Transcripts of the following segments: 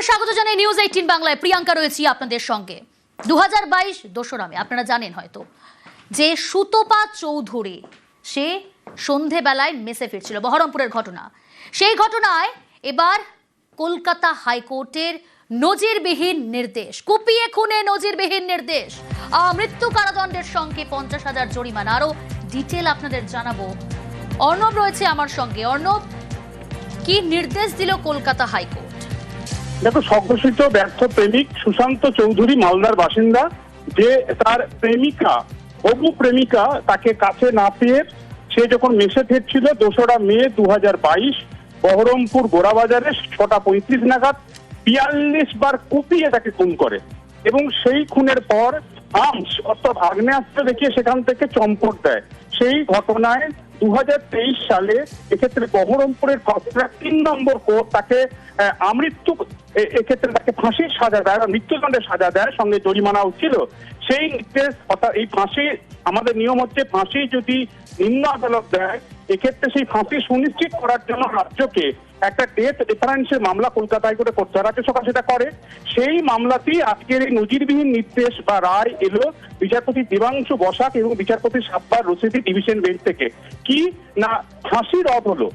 আবার স্বাগত জানাই নিউজ এইটিন বাংলায়। প্রিয়াঙ্কা রয়েছি আপনাদের সঙ্গে। দু হাজার বাইশ দোসরামে আপনারা জানেন হয়তো, যে সুতপা চৌধুরী, সে সন্ধেবেলায় মেসে ফিরছিল, বহরমপুরের ঘটনা। সেই ঘটনায় এবার কলকাতা হাইকোর্টের নজিরবিহীন নির্দেশ, কুপিয়ে খুনে নজিরবিহীন নির্দেশ। মৃত্যু কারাদণ্ডের সঙ্গে পঞ্চাশ হাজার জরিমানা। আরও ডিটেল আপনাদের জানাব। অর্ণব রয়েছে আমার সঙ্গে। অর্ণব, কি নির্দেশ দিল কলকাতা হাইকোর্ট? দেখো স্বঘোষিত ব্যর্থ প্রেমিক সুশান্ত চৌধুরী, মালদার বাসিন্দা, যে তার প্রেমিকা হবু প্রেমিকা তাকে কাছে না পেয়ে সে যখন মেসে ফিরছিল, দোসরা মে দু হাজার বাইশ, বহরমপুর গোড়াবাজারে ছটা পঁয়ত্রিশ নাগাদ বিয়াল্লিশ বার কুপিয়ে তাকে খুন করে। এবং সেই খুনের পর আর্মস অর্থাৎ আগ্নেয়াস্ত্র দেখিয়ে সেখান থেকে চম্পট দেয়। সেই ঘটনায় দু হাজার তেইশ সালে এক্ষেত্রে বহরমপুরের তিন নম্বর কোর্ট তাকে আমৃত্যু এক্ষেত্রে তাকে ফাঁসির সাজা দেয় বা মৃত্যুদণ্ডের সাজা দেয়, সঙ্গে জরিমানাও ছিল। সেই নির্দেশ অর্থাৎ এই ফাঁসি, আমাদের নিয়ম হচ্ছে ফাঁসি যদি নিম্ন আদালত দেয়, এক্ষেত্রে সেই ফাঁসি সুনিশ্চিত করার জন্য রাজ্যকে একটা ডেথ রেফারেন্সের মামলা কলকাতা হাইকোর্টে করতে হয়। রাজ্য সরকার সেটা করে। সেই মামলাতেই আজকের এই নজিরবিহীন নির্দেশ বা রায় এলো বিচারপতি দেবাংশু বসাক এবং বিচারপতি সাব্বার রশিদি ডিভিশন বেঞ্চ থেকে। কি? না, ফাঁসি রদ হলো,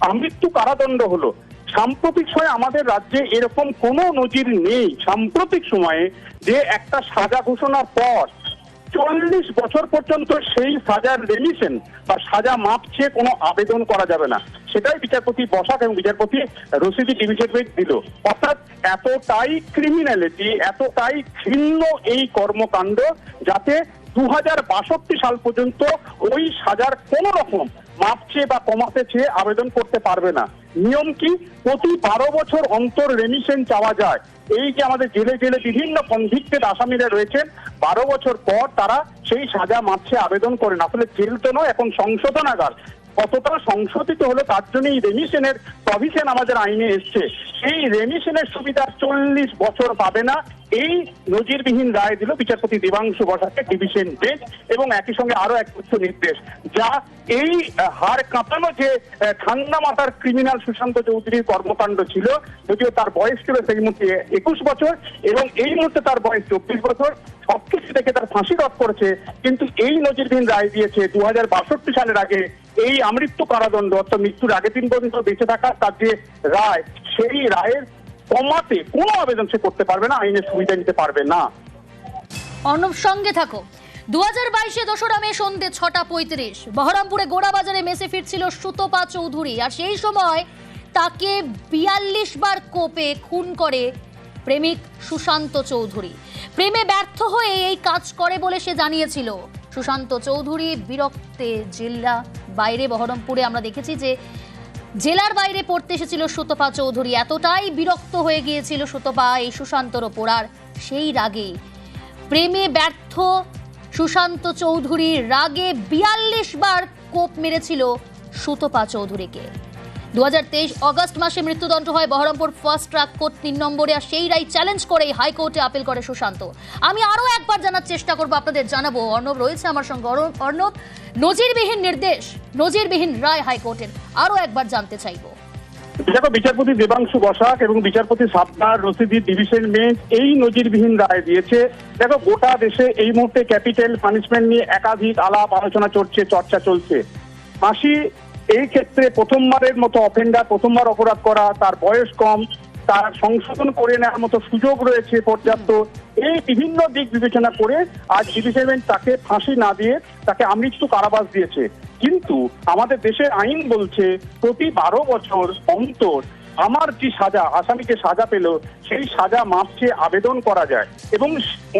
আমৃত্যু কারাদণ্ড হলো। সাম্প্রতিক সময়ে আমাদের রাজ্যে এরকম কোনো নজির নেই, সাম্প্রতিক সময়ে, যে একটা সাজা ঘোষণার পর চল্লিশ বছর পর্যন্ত সেই সাজার রেমিশন বা সাজা মাপছে কোনো আবেদন করা যাবে না। সেটাই বিচারপতি বসাক এবং বিচারপতি রশিদি ডিভিশন বেঞ্চ দিল। অর্থাৎ এতটাই ক্রিমিনালিটি এতটাই ঘৃণ্য এই কর্মকাণ্ড যাতে দু হাজার বাষট্টি সাল পর্যন্ত ওই সাজার কোন রকম মাপছে বা কমাতে চেয়ে আবেদন করতে পারবে না। নিয়ম কি? প্রতি বারো বছর অন্তর রেমিশন চাওয়া যায়। এই যে আমাদের জেলে জেলে বিভিন্ন কনভিক্টেড আসামিরা রয়েছেন, বারো বছর পর তারা সেই সাজা মাপছে, আবেদন করেন। আসলে জেল তো নয়, এখন সংশোধনাগার। কতটা সংশোধিত হলো তার জন্য এই রেমিশনের প্রভিশন আমাদের আইনে এসছে। সেই রেমিশনের সুবিধা চল্লিশ বছর পাবে না। এই নজিরবিহীন রায় দিল বিচারপতি দেবাংশু বসাকে ডিভিশন বেঞ্চ এবং একই সঙ্গে আরও এক উচ্চ নির্দেশ, যা এই হাড় কাঁপানো যে ঠান্ডা মাথার ক্রিমিনাল সুশান্ত চৌধুরীর কর্মকাণ্ড ছিল, যদিও তার বয়স ছিল সেই মুহূর্তে একুশ বছর এবং এই মুহূর্তে তার বয়স চব্বিশ বছর, সবকিছু দেখে তার ফাঁসি রদ করেছে। কিন্তু এই নজিরবিহীন রায় দিয়েছে দু হাজার বাষট্টি সালের আগে এই আমৃত্যু কারাদণ্ড অর্থাৎ মৃত্যুর আগের দিন পর্যন্ত বেঁচে থাকা তার যে রায়, সেই রায়ের কমাতে কোনো আবেদন সে করতে পারবে না, আইনের সুবিধা নিতে পারবে না। অর্ণব, সঙ্গে থাকো। দু হাজার বাইশে দোসরা মে সন্ধে ছটা পঁয়ত্রিশ, বহরমপুরে গোড়াবাজারে মেসে ফিরছিল সুতপা চৌধুরী, আর সেই সময় তাকে বিয়াল্লিশ বার কোপে খুন করে প্রেমিক সুশান্ত চৌধুরী। প্রেমে ব্যর্থ হয়ে এই কাজ করে বলে সে জানিয়েছিল। সুশান্ত চৌধুরী, বিরক্তে জেলা বাইরে বহরমপুরে আমরা দেখেছি যে জেলার বাইরে পড়তে এসেছিল সুতপা চৌধুরী। এতটাই বিরক্ত হয়ে গিয়েছিল সুতপা এই সুশান্তর ওপর। আর সেই রাগেই প্রেমে ব্যর্থ সুশান্ত চৌধুরী, রাগে বিয়াল্লিশ বার কোপ মেরেছিল সুতপা চৌধুরীকে। দু অগস্ট মাসে মৃত্যুদণ্ড হয় বহরমপুর ফার্স্ট ট্রাক কোর্ট তিন নম্বরে, আর সেই রায় চ্যালেঞ্জ করে হাইকোর্টে আপিল করে সুশান্ত। আমি আরও একবার জানার চেষ্টা করব, আপনাদের জানাব। অর্ণব রয়েছে আমার সঙ্গে। অর্ণ- অর্ণব, নজিরবিহীন নির্দেশ, নজিরবিহীন রায় হাইকোর্টের। আরও একবার জানতে চাইব। দেখো, বিচারপতি দেবাংশু বসাক এবং বিচারপতি সাবনার রশিদি ডিভিশন বেঞ্চ এই নজিরবিহীন রায় দিয়েছে। দেখো, গোটা দেশে এই মুহূর্তে ক্যাপিটাল পানিশমেন্ট নিয়ে একাধিক আলাপ, আলোচনা চলছে চর্চা চলছে। ফাঁসি এই ক্ষেত্রে প্রথমবারের মতো অফেন্ডার প্রথমবার অপরাধ করা, তার বয়স কম, তার সংশোধন করে নেওয়ার মতো সুযোগ রয়েছে পর্যাপ্ত। এই বিভিন্ন দিক বিবেচনা করে আজ বেঞ্চ তাকে ফাঁসি না দিয়ে তাকে আমৃত্যু কারাবাস দিয়েছে। কিন্তু আমাদের দেশের আইন বলছে, প্রতি বারো বছর অন্তর আমার যে সাজা, আসামিকে সাজা পেল, সেই সাজা মাপছে আবেদন করা যায়। এবং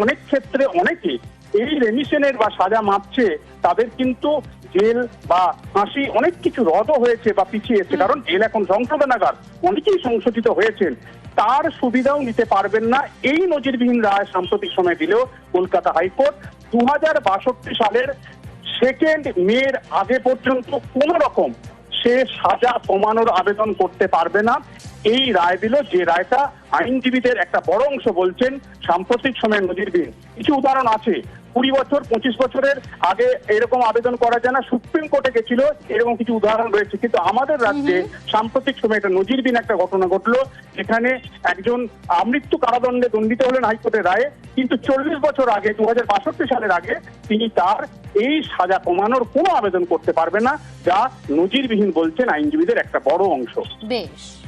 অনেক ক্ষেত্রে অনেকে এই রেমিশনের বা সাজা মাপছে তাদের কিন্তু জেল বা ফাঁসি অনেক কিছু রদও হয়েছে বা পিছিয়েছে কারণ জেল এখন সংশোধনাগার অনেকেই সংশোধিত হয়েছেন। তার সুবিধাও নিতে পারবেন না। এই নজিরবিহীন রায় সাম্প্রতিক সময় দিলেও কলকাতা হাইকোর্ট দু হাজার বাষট্টি সালের সেকেন্ড মের আগে পর্যন্ত কোন রকম সে সাজা কমানোর আবেদন করতে পারবে না। এই রায় দিল যে রায়টা আইনজীবীদের একটা বড় অংশ বলছেন সাম্প্রতিক সময়ের নজিরবিহীন। কিছু উদাহরণ আছে। কুড়ি বছর পঁচিশ বছরের আগে এরকম আবেদন করা যায় না। সুপ্রিম কোর্টে গেছিল এরকম কিছু উদাহরণ রয়েছে। কিন্তু আমাদের রাজ্যে সাম্প্রতিক সময় একটা নজিরবিন একটা ঘটনা ঘটলো যেখানে একজন আমৃত্যু কারাদণ্ডে দণ্ডিত হলেন হাইকোর্টের রায়ে। কিন্তু চল্লিশ বছর আগে দু হাজার বাষট্টি সালের আগে তিনি তার এই সাজা কমানোর কোনো আবেদন করতে পারবে না যা নজিরবিহীন বলছেন আইনজীবীদের একটা বড় অংশ। বেশ।